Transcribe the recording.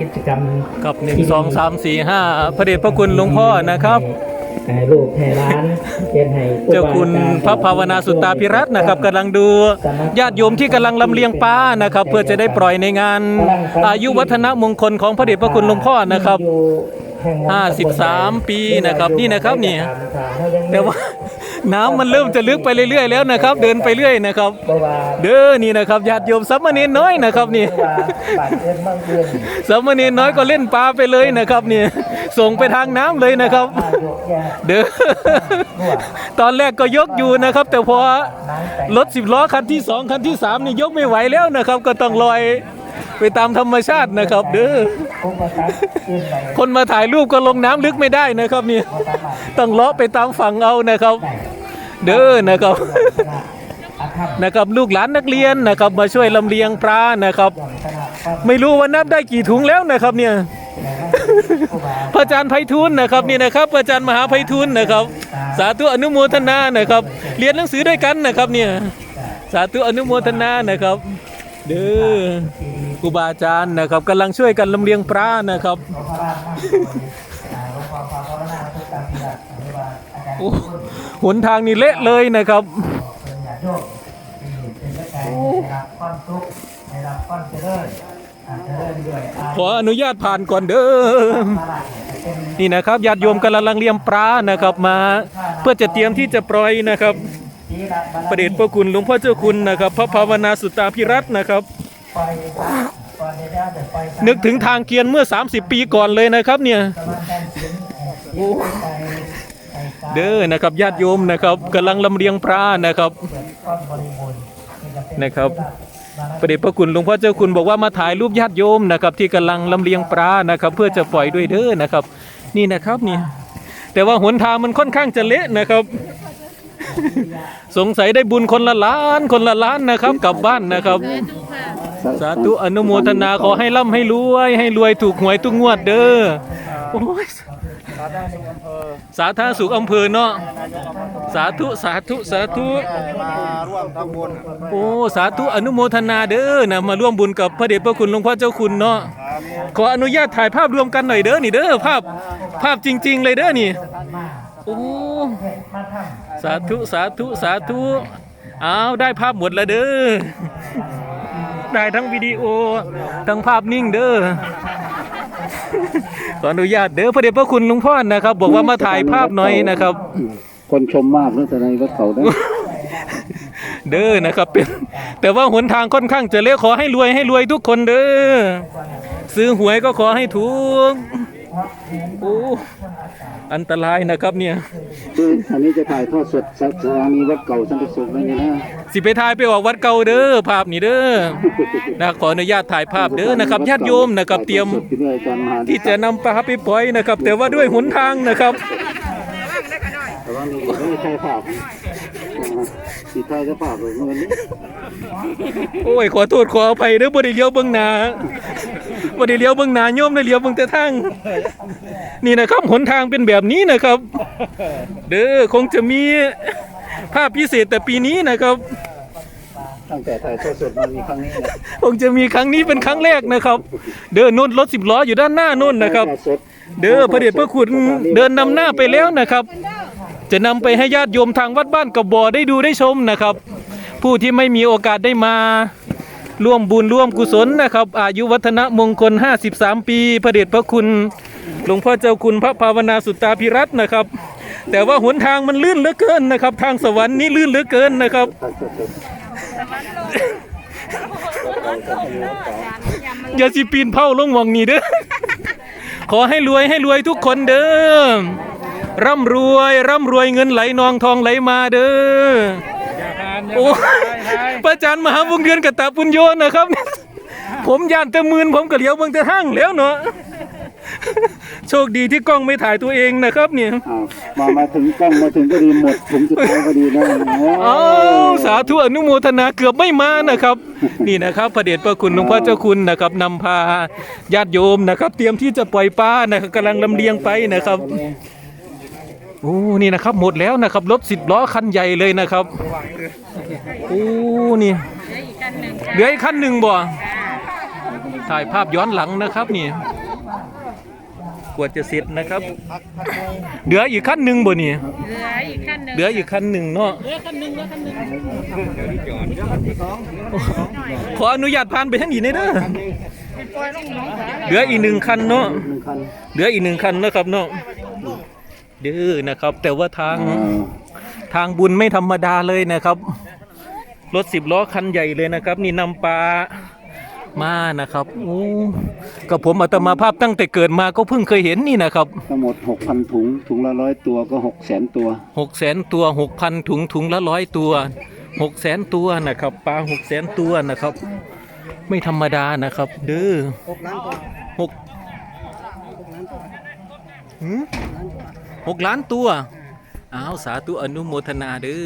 กิจกรรมกับหนึ่งสองสามสี่ห้าพระเดชพระคุณหลวงพ่อนะครับให้ลูกให้ร้านเป็นให้เจ้าคุณพระภาวนาสุตตาพิรัตน์นะครับกำลังดูญาติโยมที่กำลังลำเลียงป้านะครับ เพื่อจะได้ปล่อยในงาน อายุวัฒนมงคลของพระเดชพระคุณหลวงพ่อนะครับ 53 ปีนะครับนี่นะครับนี่แต่ว่าน้ำมันเริ่มจะลึกไปเรื่อยๆแล้วนะครับ เดินไปเรื่อยนะครับ เด้อนี่นะครับญาติโยมสัมมาเนนน้อยนะครับนี่เพราะว่าบาดเจ็บมาเกินสามเณรน้อยก็เล่นปลาไปเลยนะครับนี่ส่งไปทางน้ำเลยนะครับ เด้อตอนแรกก็ยกอยู่นะครับ แต่พอรถสิบล้อคันที่สองคันที่สามนี่ยกไม่ไหวแล้วนะครับ ก็ต้องลอยไปตามธรรมชาตินะครับ เด้อ ผมมาตัดขึ้นไปคนมาถ่ายรูปก็ลงน้ำลึกไม่ได้นะครับนี่ต้องเลาะไปตามฝั่งเอานะครับ เด้อนะครับอาธรรมนะครับลูกหลานนักเรียนนะครับ มาช่วยลำเลียงปลานะครับอย่างขนาดก็ไม่รู้ว่านับได้กี่ถุงแล้วนะครับเนี่ยครูบาพระอาจารย์ไพฑูรย์นะครับนี่นะครับพระอาจารย์มหาไพฑูรย์นะครับ สาธุอนุโมทนานะครับ เรียนหนังสือด้วยกันนะครับเนี่ยสาธุอนุโมทนานะครับ เด้อ ครูบาอาจารย์นะครับกำลังช่วยกันลำเลียงปลานะครับขอพระราชทานอ่าหลวงพ่อพระภาวนาทุกการที่รักหรือว่าอาจารย์โอ้หนทางนี่เละเลยนะครับเป็นญาติโยมที่เป็นเรื่องการได้รับความสุขได้รับความเจริญอ่าเจริญด้วยอาขออนุญาตผ่านก่อนเด้อพระราชเป็นนี่นะครับญาติโยมกำลังลำเลียงปลานะครับมา เพื่อจะเตรียมที่จะปล่อยนะครับ ทีละบารมี ประเดชพระคุณหลวงพ่อเจ้าคุณนะครับ พระภาวนาสุตตาพิรัตน์นะครับ ปล่อยซะปล่อยได้แล้วแต่ปล่อยซะนึกถึงทางเกียนเมื่อ 30 ปีก่อนเลยนะครับเนี่ยกำลังการเสียงเอ่อเสียงไปไปซะเด้อนะครับญาติโยมนะครับกำลังลำเลียงปลานะครับ เกิดความบริบูรณ์นี่ก็เป็นะครับ ประเดชพระคุณหลวงพ่อเจ้าคุณบอกว่ามาถ่ายรูปญาติโยมนะครับ ที่กำลังลำเลียงปลานะครับ เพื่อจะปล่อยด้วยเด้อนะครับ นี่นะครับนี่แต่ว่าหนทางมันค่อนข้างจะเละนะครับ สงสัยได้บุญคนละล้านคนละล้านนะครับ กลับบ้านนะครับ สาธุอนุโมทนาขอให้ร่ำให้รวย ให้รวยถูกหวยทุกงวดเด้อโอ้ยสาธารณสุขอำเภอเนาะสาธุสาธุสาธุมาร่วมทำบุญโอ้สาธุอนุโมทนาเด้อนะมาร่วมบุญกับพระเดชพระคุณหลวงพ่อเจ้าคุณเนาะขออนุญาตถ่ายภาพรวมกันหน่อยเด้อนี่เด้อภาพภาพจริง ๆ เลยเด้อนี่โอ้มาทสาธุสาธุสาธุอ้าวได้ภาพหมดแล้วเด้อ ได้ทั้งวิดีโอทั้งภาพนิ่งเด้อขออนุญาตเด้อพระเดชพระคุณหลวงพ่อนะครับ บอกว่ามาถ่ายภาพหน่อยนะครับ คนชมมากนะแสดงว่าเขาได้เด้อนะครับเป็นแต่ว่าหนทางค่อนข้างจะเละขอให้รวยให้รวยทุกคนเด้อซื้อหวยก็ขอให้ถูก โอ้อันตรายนะครับเนี่ยคืออันนี้จะถ่ายทอดสดสถานีวัดเก่าสันติสุขนั่นเองนะสิไปถ่ายไปออกวัดเก่าเด้อภาพนี่เด้อนะขออนุญาตถ่ายภาพเด้อนะครับญาติโยมนะครับเตรียมถ่าทอดสดที่นี่อาจารย์มหาที่จะนำปลาไปปล่อยนะครับ แต่ว่าด้วยหนทางนะครับแต่ว่านี่ไม่ใช่ภาพสีไทยจะภาพเลยเมื่อนี้โอ้ยขอโทษขออภัยเด้อบ่ได้เลี้ยวเบิ่งหน้า บ่ได้เลี้ยวเบิ่งหน้าโยมได้เลี้ยวเบิ่งแต่ทางนี่นะครับหนทางเป็นแบบนี้นะครับ เด้อคงจะมีภาพพิเศษแต่ปีนี้นะครับตั้งแต่ถ่ายทอดสดมามีครั้งนี้นะคงจะมีครั้งนี้เป็นครั้งแรกนะครับ เดินนุ่นรถสิบล้ออยู่ด้านหน้านุ่นนะครับ ถ่ายทอดสดเด้อพระเดชพระคุณเดินนำหน้าไปแล้วนะครับ จะนำไปให้ญาติโยมทางวัดบ้านกระบอได้ดูได้ชมนะครับ ผู้ที่ไม่มีโอกาสได้มา ร่วมบุญร่วมกุศลนะครับ อายุวัฒนมงคล 53 ปีพระเดชพระคุณ หลวงพ่อเจ้าคุณพระภาวนาสุตตาพิรัตน์นะครับ แต่ว่าหนทางมันลื่นเหลือเกินนะครับ ทางสวรรค์นี้ลื่นเหลือเกินนะครับยทอย่าสิปีนเผาลงหมองนี้เด้อขอให้รวยให้รวยทุกคนเด้อร่ำรวย ร่ำรวยเงินไหลนองทองไหลมาเด้อ โอ้พระอาจารย์มหาวงเดือนกตะปุญโยนะครับ ผมย่านแต่มืนผมก็เหลียวเบิ่งแต่ห้างแล้วเนาะโชคดีที่กล้องไม่ถ่ายตัวเองนะครับเนี่ยอ้าวมามาถึงกล้องมาถึงก็ดีหมดผมจะท้ายก็ดีนะอ้าวสาธุอนุโมทนาเกือบไม่มานะครับ นี่นะครับพระเดชพระคุณหลวงพ่อเจ้าคุณนะครับนำพาญาติโยมนะครับ เตรียมที่จะปล่อยปลานะครับกำลังลำเลียงไปนะครับโอ้นี่นะครับหมดแล้วนะครับรถสิบล้อคันใหญ่เลยนะครับโอ้นี่เหลืออีกคันหนึ่งบ่ถ่ายภาพย้อนหลังนะครับนี่กว่าจะเสร็จนะครับ เหลืออีกขั้นหนึ่งบ่นี่เหลืออีกขั้นหนึ่งเหลืออีกขั้นหนึ่งเนาะเหลือขั้นหนึ่งเหลือขั้นหนึ่งขออนุญาตผ่านไปทางนี้หน่อยเด้อเหลืออีกหนึ่งคันเนาะหนึ่งคันเหลืออีกหนึ่งคันนะครับเนาะเด้อนะครับ แต่ว่าทางทางบุญไม่ธรรมดาเลยนะครับ รถสิบล้อคันใหญ่เลยนะครับ นี่นำปลามานะครับโอ้กับผมอาตมาภาพตั้งแต่เกิดมาก็เพิ่งเคยเห็นนี่นะครับทั้งหมดหกพันถุงถุงละร้อยตัวก็หกแสนตัวหกแสนตัวหกพันถุงถุงละร้อยตัวหกแสนตัวนะครับปลาหกแสนตัวนะครับ ไม่ธรรมดานะครับเด้อหกหืม หกล้านตัวอ้าวสาธุอนุโมทนาเด้อ